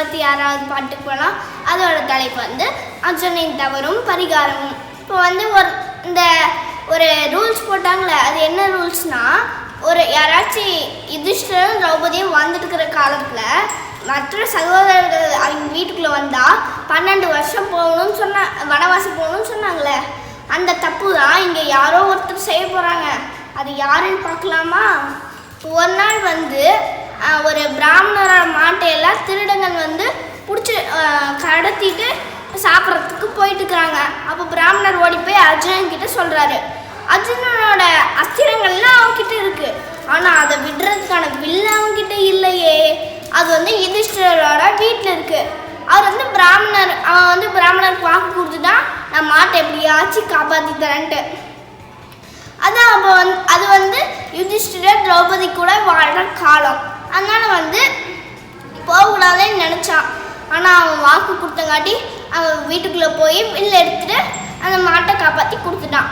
இருபத்தி ஆறாவது பாட்டுக்கு போகலாம் அதோட தலைப்பு வந்து அர்ஜுனின் தவறும் பரிகாரமும். இப்போ வந்து ஒரு இந்த ஒரு ரூல்ஸ் போட்டாங்களே அது என்ன ரூல்ஸ்னால் ஒரு யாராச்சும் யுதிஷ்டரும் திரௌபதியும் வாழ்ந்துட்டு இருக்கிற காலத்தில் மற்ற சகோதரர்கள் அவங்க வீட்டுக்குள்ளே வந்தால் பன்னெண்டு வருஷம் போகணும்னு சொன்னா வனவாசம் போகணும்னு சொன்னாங்களே அந்த தப்பு தான் இங்கே யாரோ ஒருத்தர் செய்ய போகிறாங்க அது யாருன்னு பார்க்கலாமா? ஒரு நாள் வந்து ஒரு பிராமணரோட மாட்டையெல்லாம் திருடங்கள் வந்து பிடிச்சி கடத்திட்டு சாப்பிட்றதுக்கு போயிட்டுருக்குறாங்க. அப்போ பிராமணர் ஓடி போய் அர்ஜுனன் கிட்ட சொல்கிறாரு அர்ஜுனனோட அஸ்திரங்கள்லாம் அவன்கிட்ட இருக்கு. ஆனால் அதை விடுறதுக்கான வில்லு அவன்கிட்ட இல்லையே. அது வந்து யுதிஷ்டரோட வீட்டில் இருக்கு. அவர் வந்து பிராமணர் அவன் வந்து பிராமணருக்கு வாக்கு கொடுத்துட்டான் நான் மாட்டை எப்படியாச்சும் காப்பாற்றி தரேன்ட்டு அதான் அப்போ வந்து அது வந்து யுதிஷ்டிரர் திரௌபதி கூட வாழ்கிற காலம். அதனால் வந்து போகக்கூடாதுன்னு நினச்சான். ஆனால் அவன் வாக்கு கொடுத்தங்காட்டி அவன் வீட்டுக்குள்ளே போய் வில்லு எடுத்துகிட்டு அந்த மாட்டை காப்பாற்றி கொடுத்துட்டான்.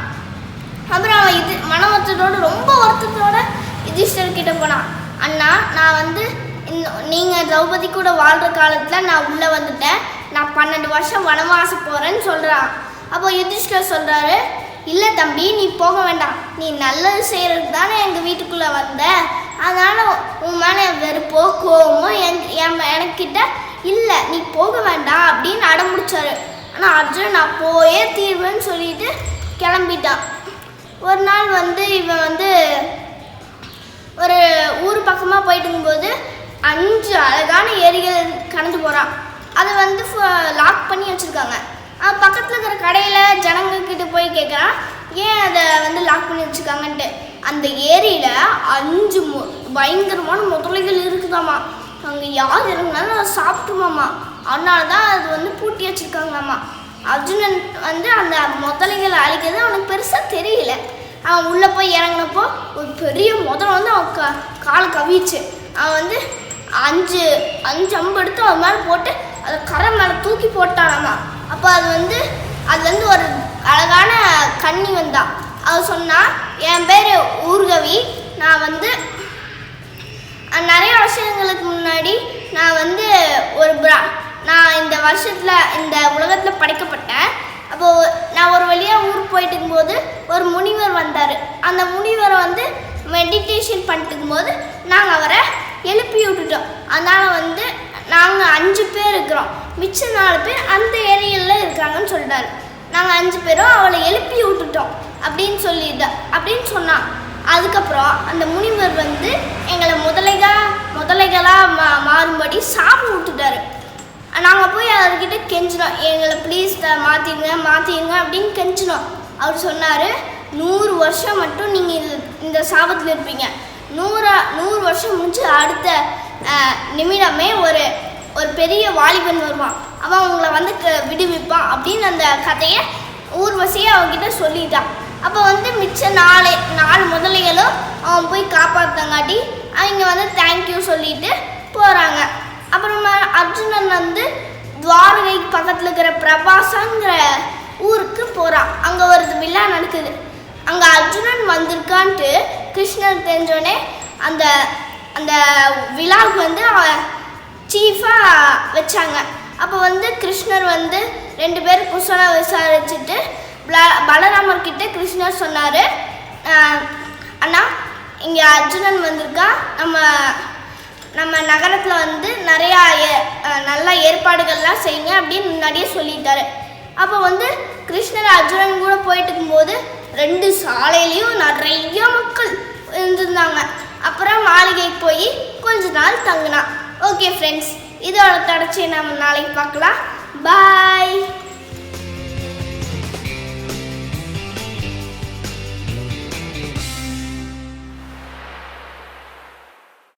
அப்புறம் அவன் இது மன வருத்தத்தோட ரொம்ப வருத்தத்தோட யுதிஷ்டர் கிட்ட போனான். அண்ணா நான் வந்து நீங்கள் திரௌபதி கூட வாழ்கிற காலத்தில் நான் உள்ளே வந்துட்டேன். நான் பன்னெண்டு வருஷம் வனவாசம் போகிறேன்னு சொல்கிறான் அப்போ யுதிஷ்டர் சொல்கிறாரு இல்லை தம்பி நீ போக வேண்டாம். நீ நல்லது செய்கிறது தானே எங்கள் வீட்டுக்குள்ளே வந்த அதனால் உன் மேலே வெறுப்போ கோவமோ என் கிட்ட இல்லை நீ போக வேண்டாம் அப்படின்னு அடம்பிடிச்சாரு. ஆனால் அர்ஜுன் நான் போயே தீர்வேன்னு சொல்லிட்டு கிளம்பிட்டான். ஒரு நாள் வந்து இவன் வந்து ஒரு ஊர் பக்கமாக போயிட்டு இருக்கும்போது அஞ்சு அழகான ஏரிகள் கடந்து போகிறான் அதை வந்து லாக் பண்ணி வச்சுருக்காங்க. பக்கத்தில் இருக்கிற கடையில் ஜனங்கக்கிட்ட போய் கேட்குறான் ஏன் அதை வந்து லாக் பண்ணி வச்சுருக்காங்கன்ட்டு? அந்த ஏரியில் அஞ்சு மு பயங்கரமான முதலைகள் இருக்குதாம்மா அங்கே யார் இருந்தாலும் அதை சாப்பிட்டுமாம்மா அதனால தான் அது வந்து பூட்டி வச்சுருக்காங்களாம்மா. அர்ஜுனன் வந்து அந்த முதலைகளை அழிக்கிறது அவனுக்கு பெருசாக தெரியல. அவன் உள்ளே போய் இறங்கினப்போ ஒரு பெரிய முதல்ல வந்து அவன் க காலை கவிச்சு அவன் வந்து அஞ்சு அஞ்சு அம்பு எடுத்து அவன் மேலே போட்டு அதை கரை மேலே தூக்கி போட்டானாமா. அப்போ அது வந்து அதுலேருந்து ஒரு அழகான கன்னி வந்தா. அவள் சொன்னால் என் பேர் ஊர்கவி. நான் வந்து முன்னாடி நான் வந்து ஒரு பிரா நான் இந்த வருஷத்தில் இந்த உலகத்தில் படைக்கப்பட்டேன். அப்போது நான் ஒரு வழியாக ஊருக்கு போயிட்டு இருக்கும்போது ஒரு முனிவர் வந்தார். அந்த முனிவரை வந்து மெடிடேஷன் பண்ணிட்டு இருக்கும்போது நாங்கள் அவரை எழுப்பி விட்டுட்டோம். அதனால் வந்து நாங்கள் அஞ்சு பேர் இருக்கிறோம். மிச்ச நாலு பேர் அந்த ஏரியாவில் இருக்காங்கன்னு சொல்லிட்டாரு நாங்கள் அஞ்சு பேரும் அவளை எழுப்பி விட்டுட்டோம் அப்படின்னு சொல்லிட்டு அப்படின்னு சொன்னான். அதுக்கப்புறம் அந்த முனிவர் வந்து எங்களை முதலைகா முதலைகளாக மா மாறும்படி சாப்பிட்டு விட்டுட்டாரு நாங்கள் போய் அவர்கிட்ட கெஞ்சினோம். எங்களை ப்ளீஸ் த மாற்றிடுங்க மாற்றிடுங்க அப்படின்னு கெஞ்சினோம். அவர் சொன்னார் நூறு வருஷம் மட்டும் நீங்கள் இது இந்த சாபத்தில் இருப்பீங்க. நூறா நூறு வருஷம் முடிஞ்சு அடுத்த நிமிடமே ஒரு ஒரு பெரிய வாலிபன் வருவான். அவன் உங்களை வந்து க- விடுவிப்பான் அப்படின்னு அந்த கதையை ஊர்வசியை அவங்கிட்ட சொல்லிட்டான். அப்போ வந்து மிச்ச நாலு நாலு முதலைகளும் அவன் போய் காப்பாற்றங்காட்டி அவங்க வந்து தேங்க்யூ சொல்லிட்டு போகிறாங்க அப்புறமா அர்ஜுனன் வந்து துவாரகை பக்கத்தில் இருக்கிற பிரபாசங்கிற ஊருக்கு போகிறான் அங்கே ஒரு விழா நடக்குது. அங்கே அர்ஜுனன் வந்திருக்கான்ட்டு கிருஷ்ணர் தெரிஞ்சோடனே அந்த அந்த விழாவுக்கு வந்து அவன் சீஃபாக வச்சாங்க. அப்போ வந்து கிருஷ்ணர் வந்து ரெண்டு பேரும் குசலம் விசாரிச்சுட்டு பலராமர் கிட்ட கிருஷ்ணர் சொன்னார் அண்ணா இங்கே அர்ஜுனன் வந்திருக்கா. நம்ம நம்ம நகரத்தில் வந்து நிறையா ஏ- நல்ல ஏற்பாடுகள்லாம் செய்யுங்க அப்படின்னு முன்னாடியே சொல்லிட்டாரு. அப்போ வந்து கிருஷ்ணர் அர்ஜுனன் கூட போயிட்டு இருக்கும்போது ரெண்டு சாலையிலையும் நிறைய மக்கள் இருந்திருந்தாங்க. அப்புறம் மாளிகைக்கு போய் கொஞ்ச நாள் தங்கினான். ஓகே ஃப்ரெண்ட்ஸ் இதோட தொடர்ச்சியை நம்ம நாளைக்கு பார்க்கலாம். பாய்